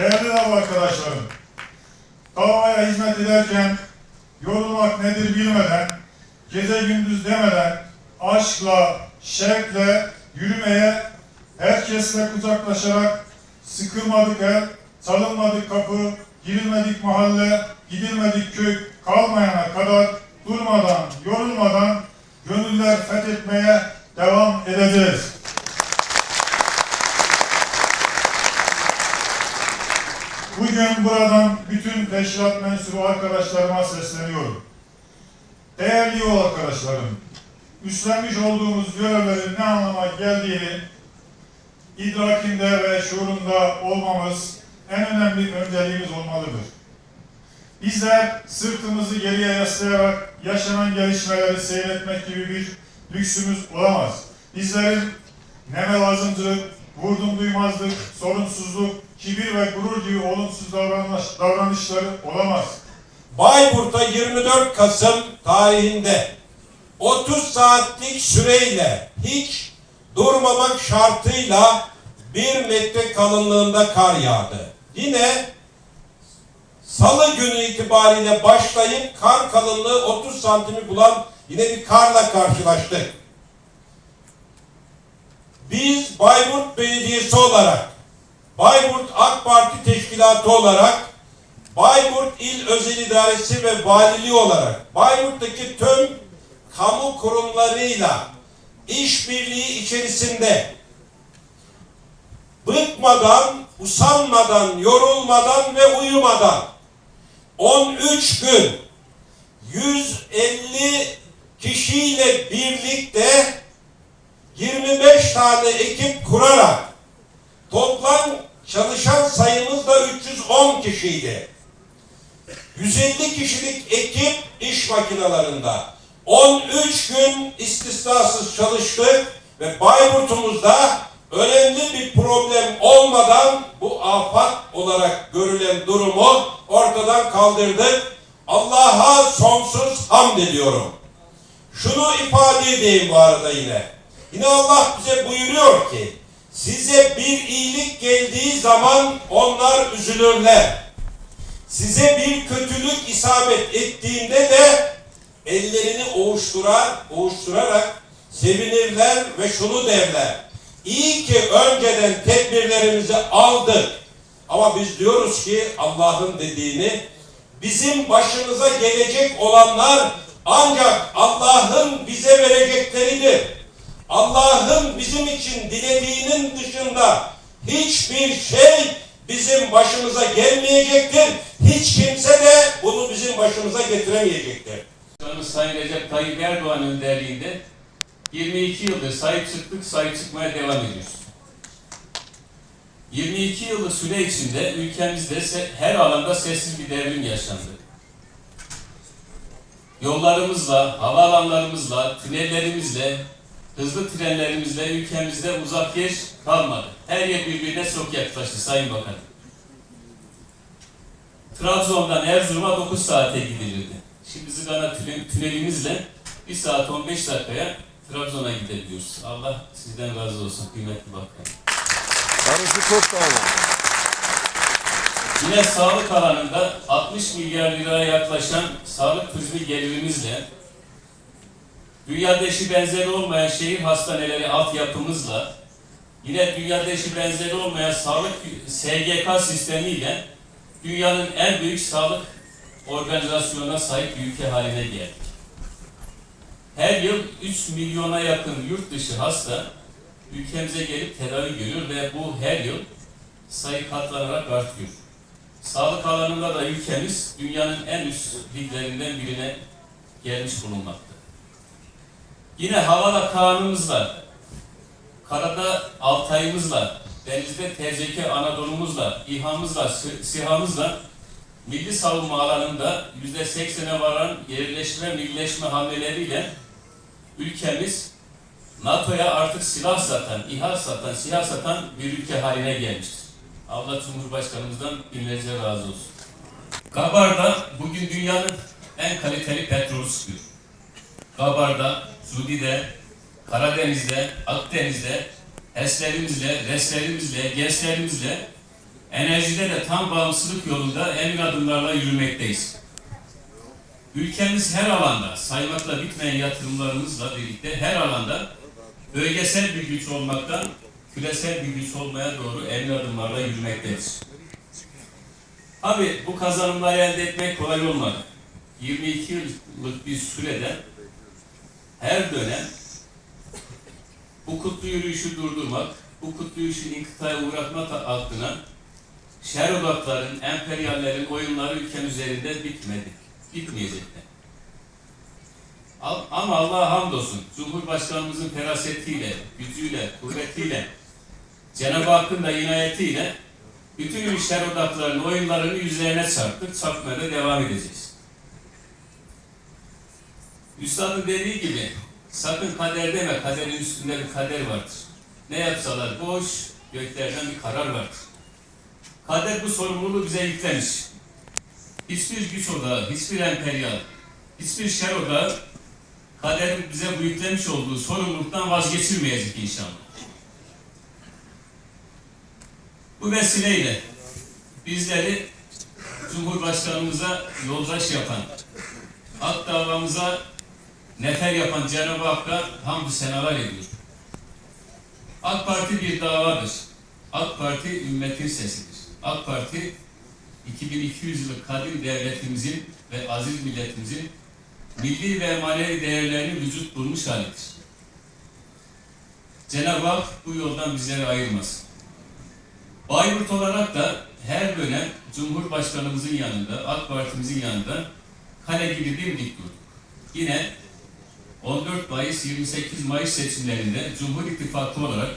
Değerli dava arkadaşlarım, davaya hizmet ederken yorulmak nedir bilmeden, gece gündüz demeden, aşkla, şevkle yürümeye, herkesle kucaklaşarak sıkılmadık el, çalınmadık kapı, girilmedik mahalle, gidilmedik köy kalmayana kadar durmadan, yorulmadan gönüller fethetmeye devam edeceğiz. Bugün buradan bütün teşkilat mensubu arkadaşlarıma sesleniyorum. Değerli yol arkadaşlarım, üstlenmiş olduğumuz görevlerin ne anlama geldiğini idrakinde ve şuurunda olmamız en önemli önceliğimiz olmalıdır. Bizler sırtımızı geriye yaslayarak yaşanan gelişmeleri seyretmek gibi bir lüksümüz olamaz. Bizlerin neme lazımcılık, vurdum duymazlık, sorumsuzluk, kibir ve gurur gibi olumsuz davranış, davranışları olamaz. Bayburt'ta 24 Kasım tarihinde 30 saatlik süreyle hiç durmamak şartıyla bir metre kalınlığında kar yağdı. Yine salı günü itibariyle başlayıp kar kalınlığı 30 santimi bulan yine bir karla karşılaştık. Biz Bayburt Belediyesi olarak, Bayburt AK Parti Teşkilatı olarak Bayburt İl Özel İdaresi ve Valiliği olarak Bayburt'taki tüm kamu kurumlarıyla işbirliği içerisinde bıkmadan, usanmadan, yorulmadan ve uyumadan 13 gün 150 kişiyle birlikte 25 tane ekip kurarak kişiydi. 150 kişilik ekip iş makinalarında 13 gün istisnasız çalıştık ve Bayburt'umuzda önemli bir problem olmadan bu afat olarak görülen durumu ortadan kaldırdık. Allah'a sonsuz hamd ediyorum. Şunu ifade edeyim bu arada yine. Yine Allah bize buyuruyor ki size bir iyilik geldiği zaman onlar üzülürler. Size bir kötülük isabet ettiğinde de ellerini ovuşturar, ovuşturarak sevinirler ve şunu derler. İyi ki önceden tedbirlerimizi aldık. Ama biz diyoruz ki Allah'ın dediğini bizim başımıza gelecek olanlar ancak Allah'ın bize verecekleridir. Allah'ın bizim için dilediğinin dışında hiçbir şey bizim başımıza gelmeyecektir. Hiç kimse de bunu bizim başımıza getiremeyecektir. Sayın Recep Tayyip Erdoğan önderliğinde 22 yıldır sahip çıktık, sahip çıkmaya devam ediyoruz. 22 yıllık süre içinde ülkemizde her alanda sessiz bir devrim yaşandı. Yollarımızla, havaalanlarımızla, tünellerimizle, hızlı trenlerimizle ülkemizde uzak yer kalmadı. Her yer birbirine çok yaklaştı Sayın Bakanım. Trabzon'dan Erzurum'a 9 saate gidilirdi. Şimdi Zigana tüne- tünelimizle 1 saat 15 dakikaya Trabzon'a gidebiliyoruz. Allah sizden razı olsun kıymetli bakan. Arası çok dağlı. Yine sağlık alanında 60 milyar liraya yaklaşan sağlık turizmi gelirimizle dünyada eşi benzeri olmayan şehir hastaneleri altyapımızla yine dünyada eşi benzeri olmayan sağlık SGK sistemiyle dünyanın en büyük sağlık organizasyonuna sahip bir ülke haline geldik. Her yıl 3 milyona yakın yurt dışı hasta ülkemize gelip tedavi görüyor ve bu her yıl sayı katlanarak artıyor. Sağlık alanında da ülkemiz dünyanın en üst liglerinden birine gelmiş bulunmakta. Yine havada kanımızla, karada Altay'ımızla, denizde TZK Anadolu'muzla, İHA'mızla, SİHA'mızla milli savunma alanında yüzde seksene varan yerleşme, millileşme hamleleriyle ülkemiz NATO'ya artık silah satan, İHA satan, SİHA satan bir ülke haline gelmiştir. Allah Cumhurbaşkanımızdan binlerce razı olsun. Kabar'da bugün dünyanın en kaliteli petrol çıkıyor. Kabar'da, Suudi'de, Karadeniz'de, Akdeniz'de HES'lerimizle, RES'lerimizle, GES'lerimizle enerjide de tam bağımsızlık yolunda emin adımlarla yürümekteyiz. Ülkemiz her alanda saymakla bitmeyen yatırımlarımızla birlikte her alanda bölgesel bir güç olmaktan küresel bir güç olmaya doğru emin adımlarla yürümektedir. Abi bu kazanımları elde etmek kolay olmadı. 22 yıllık bir sürede her dönem bu kutlu yürüyüşü durdurmak, bu kutlu yürüyüşü inkıtaya uğratmak adına şer odakların, emperyallerin oyunları ülkem üzerinde bitmedi. Bitmeyecekti. Al- Ama Allah'a hamdolsun Cumhurbaşkanımızın ferasetiyle, gücüyle, kuvvetiyle, Cenab-ı Hakk'ın da inayetiyle bütün şer odaklarının oyunlarını yüzlerine çarptık, çarpmaya da devam edeceğiz. Üstadın dediği gibi sakın kader deme, kaderin üstünde bir kader vardır. Ne yapsalar boş, göklerden bir karar vardır. Kader bu sorumluluğu bize yüklemiş. Hiçbir güç odağı, hiçbir emperyal, hiçbir şer odağı kaderin bize bu yüklemiş olduğu sorumluluktan vazgeçirmeyecek inşallah. Bu vesileyle bizleri Cumhurbaşkanımıza yoldaş yapan, hak davamıza nefer yapan Cenab-ı Hakk'a hamdü senalar ediyor. AK Parti bir davadır. AK Parti ümmetin sesidir. AK Parti 2200 yıllık kadim devletimizin ve aziz milletimizin milli ve manevi değerlerini vücut bulmuş halidir. Cenab-ı Hak bu yoldan bizleri ayırmasın. Bayburt olarak da her dönem Cumhurbaşkanımızın yanında, AK Parti'mizin yanında kale gibi bir dik durduk. Yine 14 Mayıs 28 Mayıs seçimlerinde Cumhur İttifakı olarak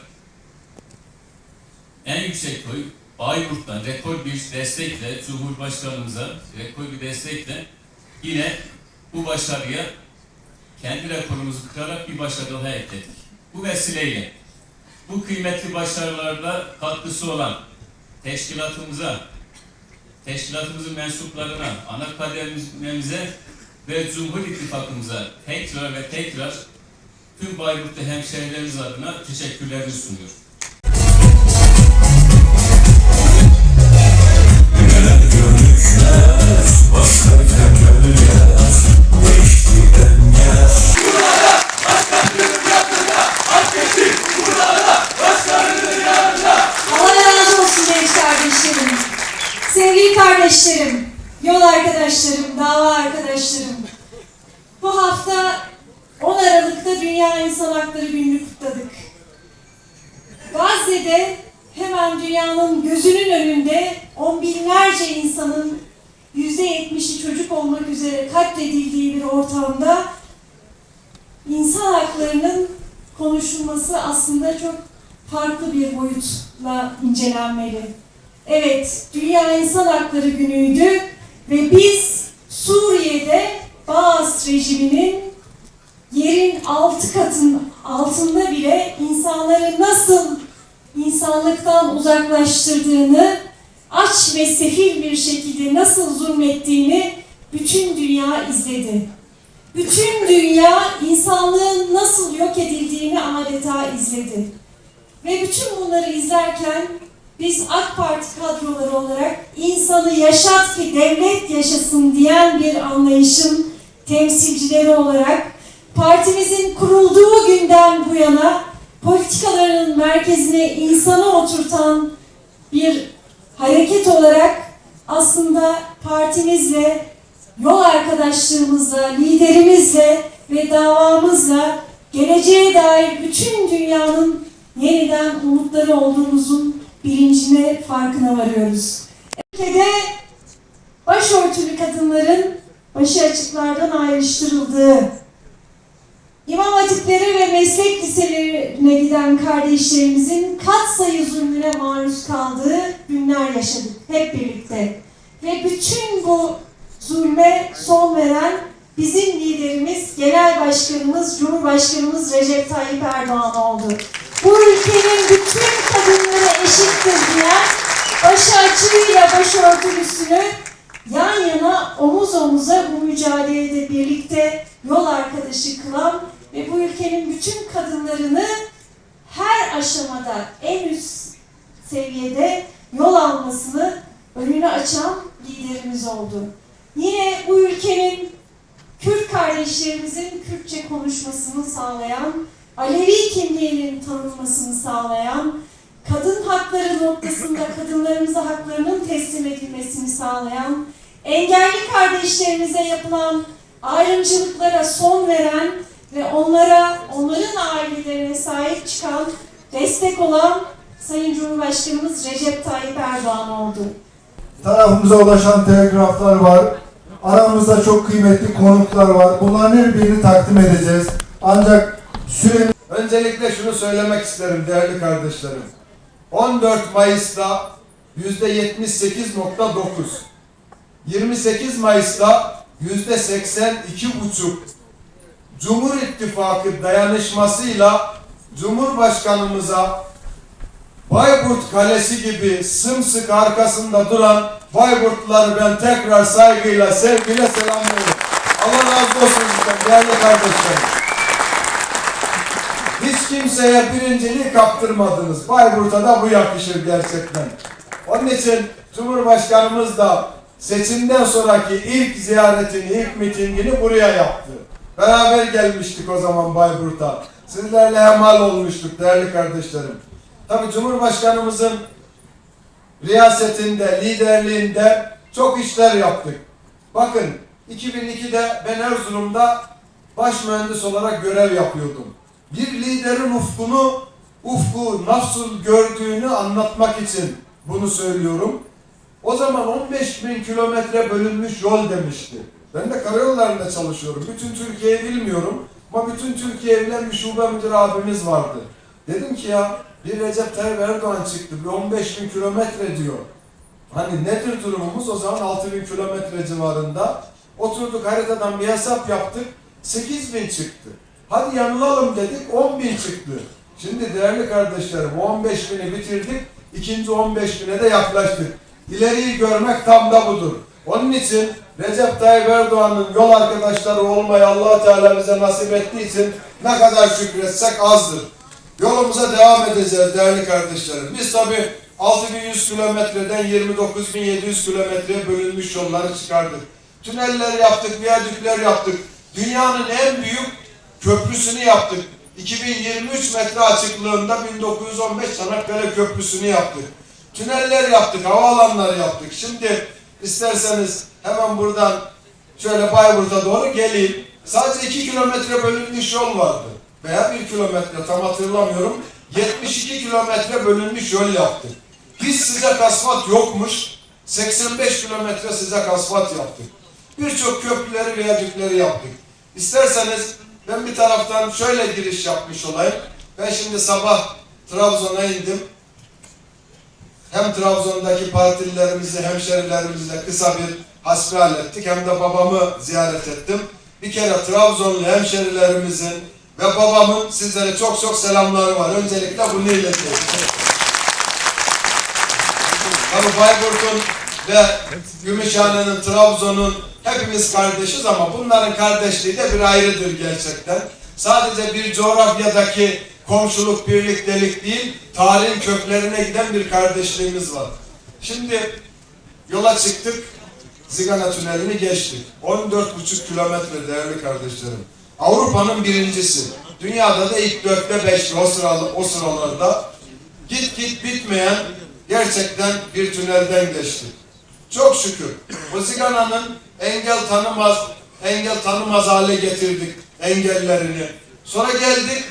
en yüksek oy Bayburt'tan rekor bir destekle Cumhurbaşkanımıza rekor bir destekle yine bu başarıya kendi rekorumuzu kırarak bir başarı daha ekledik. Bu vesileyle bu kıymetli başarılarda katkısı olan teşkilatımıza, teşkilatımızın mensuplarına, ana kademimize ve Cumhur İttifakımıza tekrar ve tekrar tüm Bayburt'ta hemşehrilerimiz adına genç kardeşlerim. Sevgili kardeşlerim, yol arkadaşlarım, dava arkadaşlarım. Bu hafta 10 Aralık'ta Dünya İnsan Hakları Günü'nü kutladık. Gazze'de hemen dünyanın gözünün önünde on binlerce insanın yüzde yetmişi çocuk olmak üzere katledildiği bir ortamda insan haklarının konuşulması aslında çok farklı bir boyutla incelenmeli. Evet, Dünya İnsan Hakları Günü'ydü ve biz Suriye'de Baas rejiminin yerin altı katın altında bile insanları nasıl insanlıktan uzaklaştırdığını, aç ve sefil bir şekilde nasıl zulmettiğini bütün dünya izledi. Bütün dünya insanlığın nasıl yok edildiğini adeta izledi. Ve bütün bunları izlerken biz AK Parti kadroları olarak insanı yaşat ki devlet yaşasın diyen bir anlayışın temsilcileri olarak partimizin kurulduğu günden bu yana politikalarının merkezine insanı oturtan bir hareket olarak aslında partimizle, yol arkadaşlarımızla, liderimizle ve davamızla geleceğe dair bütün dünyanın yeniden umutları olduğumuzun bilincine, farkına varıyoruz. Ülkede başörtülü kadınların başı açıklardan ayrıştırıldığı, İmam hatipleri ve meslek liselerine giden kardeşlerimizin kat sayı zulmüne maruz kaldığı günler yaşadık hep birlikte. Ve bütün bu zulme son veren bizim liderimiz, genel başkanımız, Cumhurbaşkanımız Recep Tayyip Erdoğan oldu. Bu ülkenin bütün kadınları eşittir diyen açığıyla başörtülüsünü yan yana omuz omuza bu mücadelede birlikte yol arkadaşı kılan ve bu ülkenin bütün kadınlarını her aşamada en üst seviyede yol almasını önünü açan liderimiz oldu. Yine bu ülkenin Kürt kardeşlerimizin Kürtçe konuşmasını sağlayan, Alevi kimliğinin tanınmasını sağlayan, kadın hakları noktasında kadınlarımıza haklarının teslim edilmesini sağlayan, engelli kardeşlerimize yapılan ayrımcılıklara son veren ve onlara, onların ailelerine sahip çıkan, destek olan Sayın Cumhurbaşkanımız Recep Tayyip Erdoğan oldu. tarafımıza ulaşan telgraflar var. Aramızda çok kıymetli konuklar var. Bunların her birini takdim edeceğiz. Ancak süre Öncelikle şunu söylemek isterim değerli kardeşlerim. 14 Mayıs'ta yüzde 78.9, 28 Mayıs'ta yüzde 82.5 Cumhur İttifakı dayanışmasıyla Cumhurbaşkanımıza Bayburt Kalesi gibi sımsıkı arkasında duran Bayburtluları ben tekrar saygıyla, sevgiyle selamlıyorum. Allah razı olsun sizden değerli kardeşlerim. Hiç kimseye birinciliği kaptırmadınız. Bayburt'a da bu yakışır gerçekten. Onun için Cumhurbaşkanımız da seçimden sonraki ilk ziyaretini, ilk mitingini buraya yaptı. Beraber gelmiştik o zaman Bayburt'a. Sizlerle hemal olmuştuk değerli kardeşlerim. Tabii Cumhurbaşkanımızın riyasetinde, liderliğinde çok işler yaptık. Bakın 2002'de ben Erzurum'da baş mühendis olarak görev yapıyordum. Bir liderin ufkunu, ufku nasıl gördüğünü anlatmak için bunu söylüyorum. O zaman 15 bin kilometre bölünmüş yol demişti. Ben de karayollarında çalışıyorum. Bütün Türkiye'yi bilmiyorum. Ama bütün Türkiye'ye bilen bir şube müdür abimiz vardı. Dedim ki ya bir Recep Tayyip Erdoğan çıktı. Bir 15 bin kilometre diyor. Hani nedir durumumuz? O zaman 6 bin kilometre civarında. Oturduk haritadan bir hesap yaptık. 8 bin çıktı. Hadi yanılalım dedik 10 bin çıktı. Şimdi değerli kardeşlerim 15 bini bitirdik. ikinci 15 bine de yaklaştık. İleriyi görmek tam da budur. Onun için Recep Tayyip Erdoğan'ın yol arkadaşları olmayı allah Teala bize nasip ettiği için ne kadar şükretsek azdır. Yolumuza devam edeceğiz değerli kardeşlerim. Biz tabi 6100 kilometreden 29700 kilometreye bölünmüş yolları çıkardık. Tüneller yaptık, viyadükler yaptık. Dünyanın en büyük köprüsünü yaptık. 2023 metre açıklığında 1915 Çanakkale Köprüsü'nü yaptık. Tüneller yaptık, havaalanları yaptık. Şimdi isterseniz hemen buradan şöyle Bayburt'a doğru geleyim. Sadece 2 kilometre bölünmüş yol vardı. Veya 1 kilometre tam hatırlamıyorum. 72 kilometre bölünmüş yol yaptık. Hiç sıcak asfalt yokmuş. 85 kilometre sıcak asfalt yaptık. Birçok köprüleri, viyadükleri yaptık. İsterseniz ben bir taraftan şöyle giriş yapmış olayım. Ben şimdi sabah Trabzon'a indim. Hem Trabzon'daki partililerimizi, hemşerilerimizle kısa bir hasbihal ettik. Hem de babamı ziyaret ettim. Bir kere Trabzonlu hemşerilerimizin ve babamın sizlere çok çok selamları var. Öncelikle bunu ileteyim. Tabii Bayburt'un ve Gümüşhane'nin, Trabzon'un hepimiz kardeşiz ama bunların kardeşliği de bir ayrıdır gerçekten. Sadece bir coğrafyadaki komşuluk, birliktelik değil, tarihin köklerine giden bir kardeşliğimiz var. Şimdi yola çıktık, Zigana Tüneli'ni geçtik. 14,5 kilometre değerli kardeşlerim. Avrupa'nın birincisi. Dünyada da ilk dörtte beşli o, sıralı, o sıralarda. Git git bitmeyen gerçekten bir tünelden geçtik. Çok şükür. Bu engel tanımaz, engel tanımaz hale getirdik engellerini. Sonra geldik,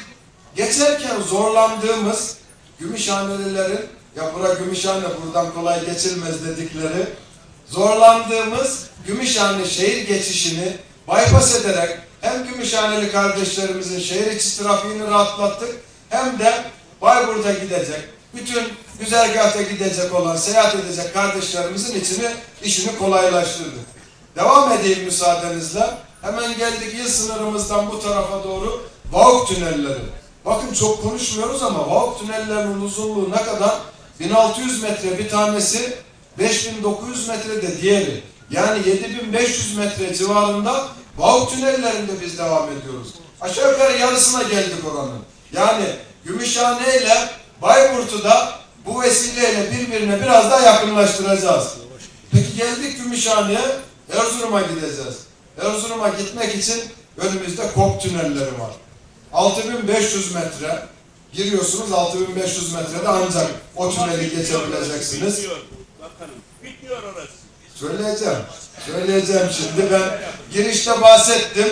geçerken zorlandığımız Gümüşhanelilerin, ya bura Gümüşhane buradan kolay geçilmez dedikleri, zorlandığımız Gümüşhane şehir geçişini bypass ederek hem Gümüşhaneli kardeşlerimizin şehir içi trafiğini rahatlattık hem de Bayburt'a gidecek, bütün güzergahta gidecek olan, seyahat edecek kardeşlerimizin içini, işini kolaylaştırdık. Devam edeyim müsaadenizle. Hemen geldik il sınırımızdan bu tarafa doğru Vauk tünelleri. Bakın çok konuşmuyoruz ama Vauk tünellerinin uzunluğu ne kadar? 1600 metre bir tanesi, 5900 metre de diğeri. Yani 7500 metre civarında Vauk tünellerinde biz devam ediyoruz. Aşağı yukarı yarısına geldik oranın. Yani Gümüşhane ile Bayburt'u da bu vesileyle birbirine biraz daha yakınlaştıracağız. Peki geldik Gümüşhane'ye, Erzurum'a gideceğiz. Erzurum'a gitmek için önümüzde kop tünelleri var. 6500 metre giriyorsunuz 6500 metrede ancak o tüneli geçebileceksiniz. Bitmiyor orası. Söyleyeceğim. Söyleyeceğim şimdi ben girişte bahsettim.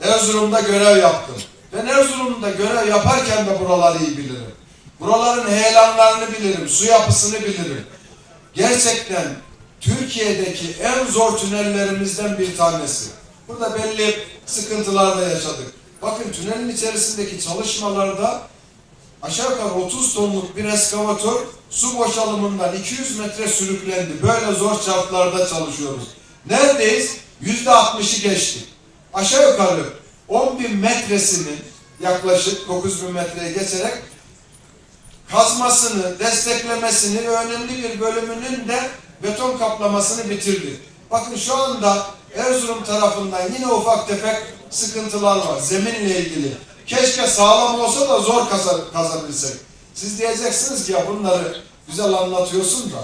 Erzurum'da görev yaptım. Ben Erzurum'da görev yaparken de buraları iyi bilirim. Buraların heyelanlarını bilirim, su yapısını bilirim. Gerçekten Türkiye'deki en zor tünellerimizden bir tanesi. Burada belli sıkıntılar da yaşadık. Bakın tünelin içerisindeki çalışmalarda aşağı yukarı 30 tonluk bir eskavatör su boşalımından 200 metre sürüklendi. Böyle zor şartlarda çalışıyoruz. Neredeyiz? %60'ı geçtik. Aşağı yukarı 10 bin metresinin yaklaşık 9 bin metreye geçerek kazmasını, desteklemesini ve önemli bir bölümünün de beton kaplamasını bitirdik. Bakın şu anda Erzurum tarafından yine ufak tefek sıkıntılar var zeminle ilgili. Keşke sağlam olsa da zor kaza- kazabilsek. Siz diyeceksiniz ki ya bunları güzel anlatıyorsun da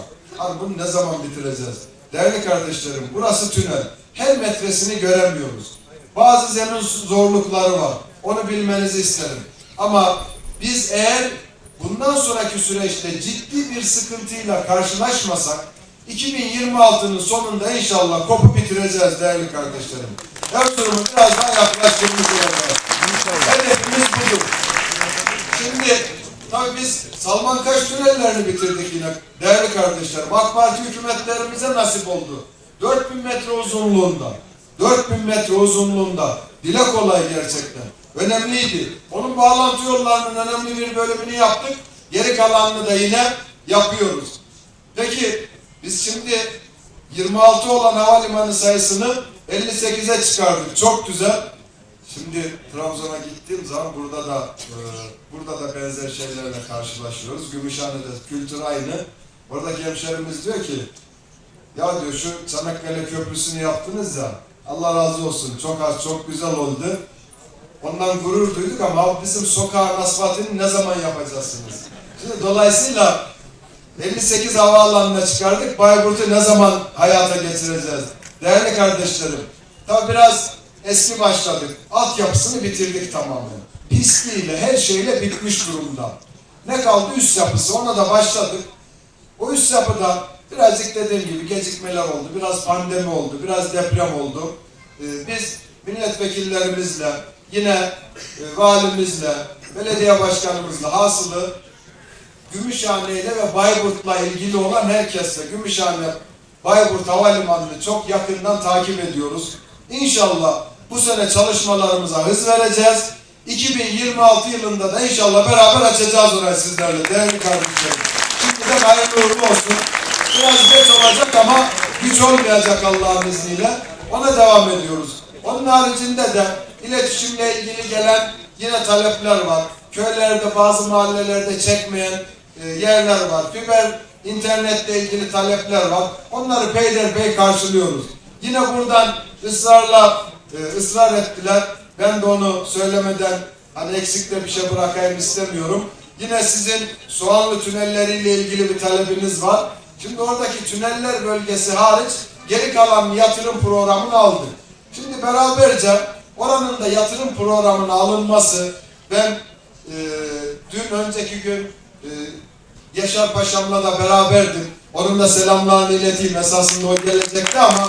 abi bunu ne zaman bitireceğiz? Değerli kardeşlerim burası tünel. Her metresini göremiyoruz. Bazı zemin zorlukları var. Onu bilmenizi isterim. Ama biz eğer bundan sonraki süreçte ciddi bir sıkıntıyla karşılaşmasak 2026'nın sonunda inşallah kopu bitireceğiz değerli kardeşlerim. Erzurum'u biraz daha yaklaştırmış olacağız. Hedefimiz budur. Şimdi tabii biz Salman Kaş tünellerini bitirdik yine değerli kardeşlerim. AK Parti hükümetlerimize nasip oldu. 4000 metre uzunluğunda. 4000 metre uzunluğunda. Dile kolay gerçekten. Önemliydi. Onun bağlantı yollarının önemli bir bölümünü yaptık. Geri kalanını da yine yapıyoruz. Peki biz şimdi 26 olan havalimanı sayısını 58'e çıkardık. Çok güzel. Şimdi Trabzon'a gittiğim zaman burada da e, burada da benzer şeylerle karşılaşıyoruz. Gümüşhane'de kültür aynı. Oradaki hemşerimiz diyor ki ya diyor şu Çanakkale Köprüsü'nü yaptınız ya Allah razı olsun çok az çok güzel oldu. Ondan gurur duyduk ama bizim sokağın asfaltını ne zaman yapacaksınız? Şimdi dolayısıyla 58 havaalanına çıkardık. Bayburt'u ne zaman hayata geçireceğiz? Değerli kardeşlerim, tabi biraz eski başladık. Altyapısını bitirdik tamamen. Pisliğiyle, her şeyle bitmiş durumda. Ne kaldı? Üst yapısı. Ona da başladık. O üst yapıda birazcık dediğim gibi gecikmeler oldu. Biraz pandemi oldu. Biraz deprem oldu. Ee, biz milletvekillerimizle, yine e, valimizle, belediye başkanımızla hasılı Gümüşhane ile ve Bayburt'la ilgili olan herkesle Gümüşhane Bayburt Havalimanı'nı çok yakından takip ediyoruz. İnşallah bu sene çalışmalarımıza hız vereceğiz. 2026 yılında da inşallah beraber açacağız orayı sizlerle değerli kardeşlerim. Şimdiden hayırlı uğurlu olsun. Biraz geç olacak ama güç olmayacak Allah'ın izniyle. Ona devam ediyoruz. Onun haricinde de iletişimle ilgili gelen yine talepler var. Köylerde bazı mahallelerde çekmeyen e, yerler var. Fiber internetle ilgili talepler var. Onları peyderpey karşılıyoruz. Yine buradan ısrarla e, ısrar ettiler. Ben de onu söylemeden hani eksikte bir şey bırakayım istemiyorum. Yine sizin Soğanlı tünelleriyle ilgili bir talebiniz var. Şimdi oradaki tüneller bölgesi hariç geri kalan yatırım programını aldık. Şimdi beraberce oranın da yatırım programına alınması ben e, dün önceki gün e, Yaşar Paşam'la da beraberdim. Onun da selamlarını ileteyim. Esasında o gelecekti ama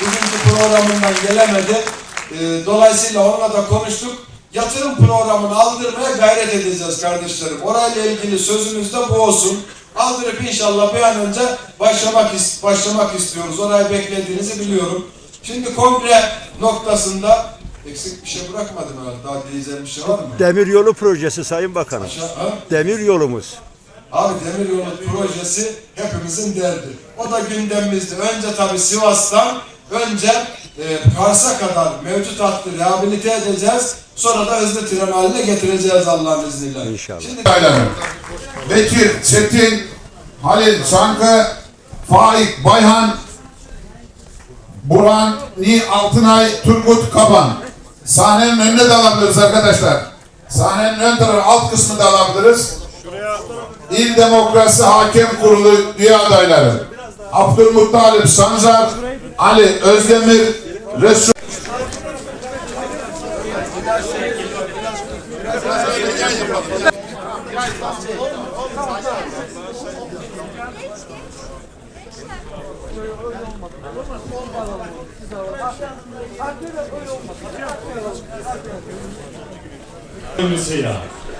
bugünkü programından gelemedi. E, dolayısıyla onunla da konuştuk. Yatırım programını aldırmaya gayret edeceğiz kardeşlerim. Orayla ilgili sözümüz de bu olsun. Aldırıp inşallah bir an önce başlamak başlamak istiyoruz. Orayı beklediğinizi biliyorum. Şimdi kongre noktasında eksik bir şey bırakmadım herhalde. Daha diyeceğim bir şey var mı? Demir yolu projesi Sayın Bakanım. Aşağı, ha? Demir yolumuz. Abi demiryolu projesi hepimizin derdi. O da gündemimizde. Önce tabii Sivas'tan önce e, Kars'a kadar mevcut hattı rehabilite edeceğiz. Sonra da hızlı tren haline getireceğiz Allah'ın izniyle. İnşallah. Şimdi Aylanım. Bekir, Çetin, Halil, Çankı, Faik, Bayhan, Burhani Altınay Turgut Kaban. Sahnenin önüne de alabiliriz arkadaşlar. Sahnenin ön tarafı alt kısmı da alabiliriz. İl Demokrasi Hakem Kurulu üye adayları. Abdülmuttalip Sancar, Ali Özdemir, Resul.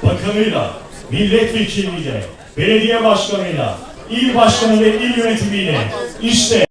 bakanıyla, milletvekiliyle, belediye başkanıyla, il başkanı ve il yönetimiyle işte